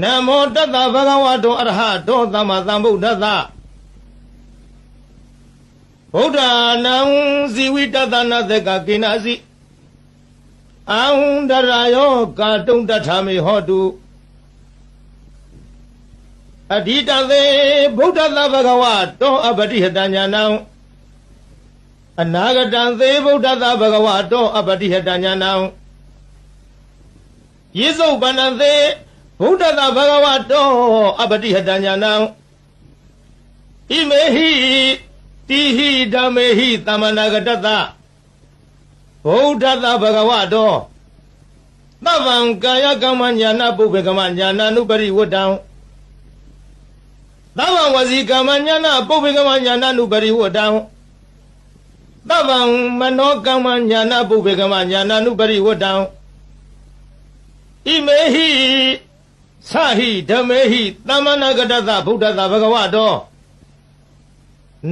နမောတတ္တဗဂဝတောအရဟတောသမ္မာသမ္ဗုဒ္ဓတ္တဗုဒ္ဓနာံဇီဝိတတနာသက်ကကိနာစီအံဒရာယောကာတုံတထာမေဟောတုအဓိတသေဗုဒ္ဓသဗ္ဗဂဝတောအပတိဟတညာနံအနာဂတံသေဗုဒ္ဓသဗ္ဗဂဝတောအပတိဟတညာနံယေစုပန္နသေ ဗုဒ္ဓသဗ္ဗဂဝတောအပတိဟတညာနံဣမေဟိတိဟိဓမ္မေဟိသမဏဂတတဗုဒ္ဓသဗ္ဗဂဝတောသဗ္ဗံကာယကမ္မညာနာပုဗ္ဗကမ္မညာနာနုပရိဝတ္တံသဗ္ဗံဝစီကမ္မညာနာပုဗ္ဗကမ္မညာနာနုပရိဝတ္တံသဗ္ဗံမနောကမ္မညာနာပုဗ္ဗကမ္မညာနာနုပရိဝတ္တံဣမေဟိ သဟိဓမ္မေဟိသမ္မနာဂတသဗုဒ္ဓသဗ္ဗဂဝတော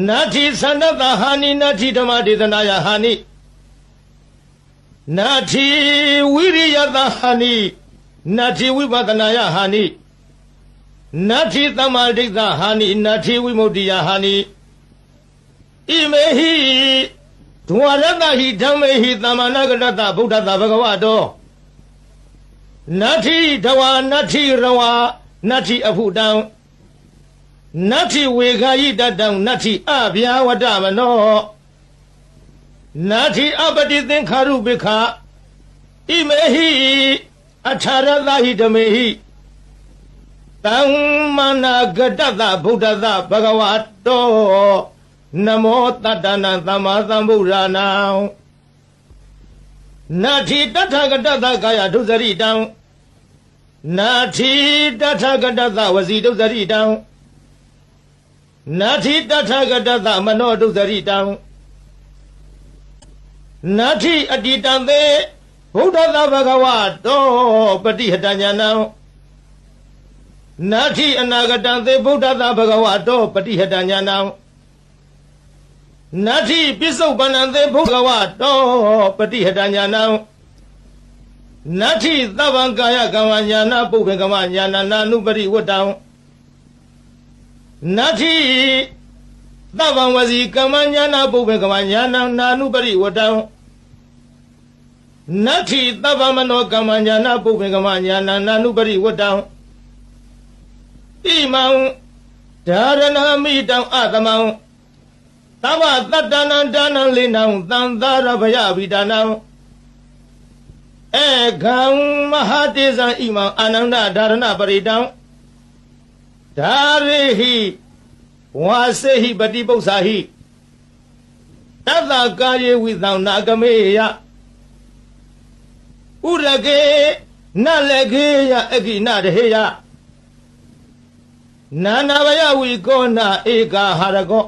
နာတိသန္တတဟာနိနာတိဓမ္မဒေသနာယဟာနိနာတိဝိရိယတဟာနိနာတိဝိပဿနာယဟာနိနာတိသမ္မာဒိဋ္ဌဟာနိနာတိဝိမု ക്തി ယဟာနိဣမေဟိဒဝရတဟိဓမ္မေဟိသမ္မာနာဂတတဗုဒ္ဓတဗ္ဗဂဝတော နာတိဒဝနာတိရဝနာတိအဖုတံနတ္ထိဝေခာယိတတံနတ္ထိအဗျာဝတ္တမနောနတ္ထိအပတိသင်္ခါရုပိခာဣမေဟိအထာရသဟိဓမေဟိတံမနာဂတတဗုဒ္ဓသဘဂဝတောနမောတတ္တနာသမ္မာသမ္ဗုဒ္ဓနာ နတ္ထိတထဂတတကာယဒုစရိတံနတ္ထိတထဂတတဝစီဒုစရိတံနာတိတထဂတသမနောဒုစရိတံနာတိအတိတံသေဘုဒ္ဓသဗ္ဗဂဝတောပฏิဟတညာနံနာတိအနာဂတံသေဘုဒ္ဓသဗ္ဗဂဝတောပฏิဟတညာနံ နာတိပစ္စုပန်နံသေဘုဂဝတောပฏิဟတညာနံနာတိသဗ္ဗံကာယကမ္မညာနာပုဗ္ဗကမ္မညာနာနာနုပရိဝတ္တံနတ္ထိသဗ္ဗံဝစီကမ္မညာနာပုဗ္ဗေကမ္မညာနာနာနုပရိဝတံနတ္ထိသဗ္ဗမနောကမ္မညာနာပုဗ္ဗေကမ္မညာနာနာနုပရိဝတံဣမံဒါရဏမိတံအသမံ သဗ္ဗတတ္တနံဒါနံလိနံသံသာရဗယဝိဒါနံဧကံမဟာတေဇံဣမံအာနန္ဒဒါရဏပရိတံဒါရိဟိဝါစေဟိပတိပု္ပ္ပာဟိတတ္တကာယေဝိသံနာကမေယဥရကေနလကေယအကိနတဟေယနာနာဘယဝိကောနာဧကာဟာရကော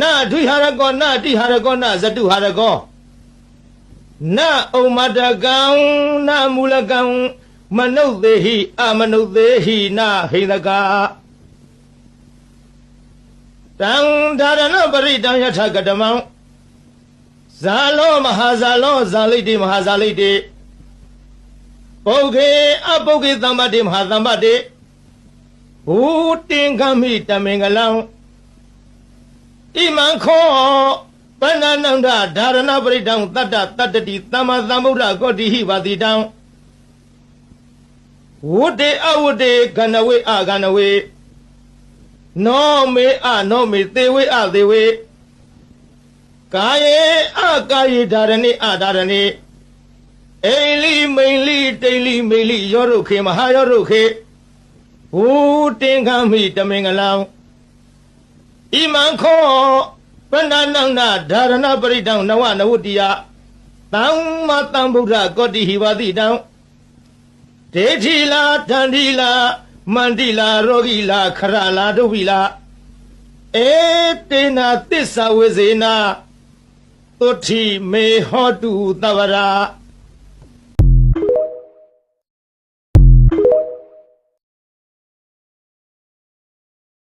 နာဒွိဟာရကောနာတိဟာရကောနာဇတုဟာရကောနာဩမတကံနာမူလကံမနုဿေဟိအမနုဿေဟိနာဟိန္ဒကာတံဒါရဏပရိတံယထကတမံဇာလောမဟာဇာလောဇာလိတိမဟာဇာလိတိပုဂ္ဂေအပုဂ္ဂေသမ္ပတိမဟာသမ္ပတိဘူတင်ကမိတမင်္ဂလံ ဣမံခောပဏ္ဏနန္ဒဒါရဏပရိတံတတ္တတတ္တိသမ္မာသမ္ဗုဒ္ဓကောတိဟိပါတိတံဝုတေအဝုတေကဏဝေအကဏဝေနောမေအနောမေသေဝေအသေဝေကာယေအကာယေဓာရဏိအဓာရဏိအိလိမိန်လိတိန်လိမိန်လိယောရုခေမဟာယောရုခေဘူတင်ခံမိတမင်္ဂလံ ဣမံခောပဏ္ဏနန္ဒဓာရဏပရိတံနဝနဝတ္တိယသမ္မာသမ္ဗုဒ္ဓကောတိဟိဝတိတံဒေဋ္ဌိလာတန္တိလာမန္တိလာရောဂီလာခရလာဒုဝိလာဧတေနာသစ္စာဝေဇေနာသုတိမေဟောတုသဗ္ဗရာ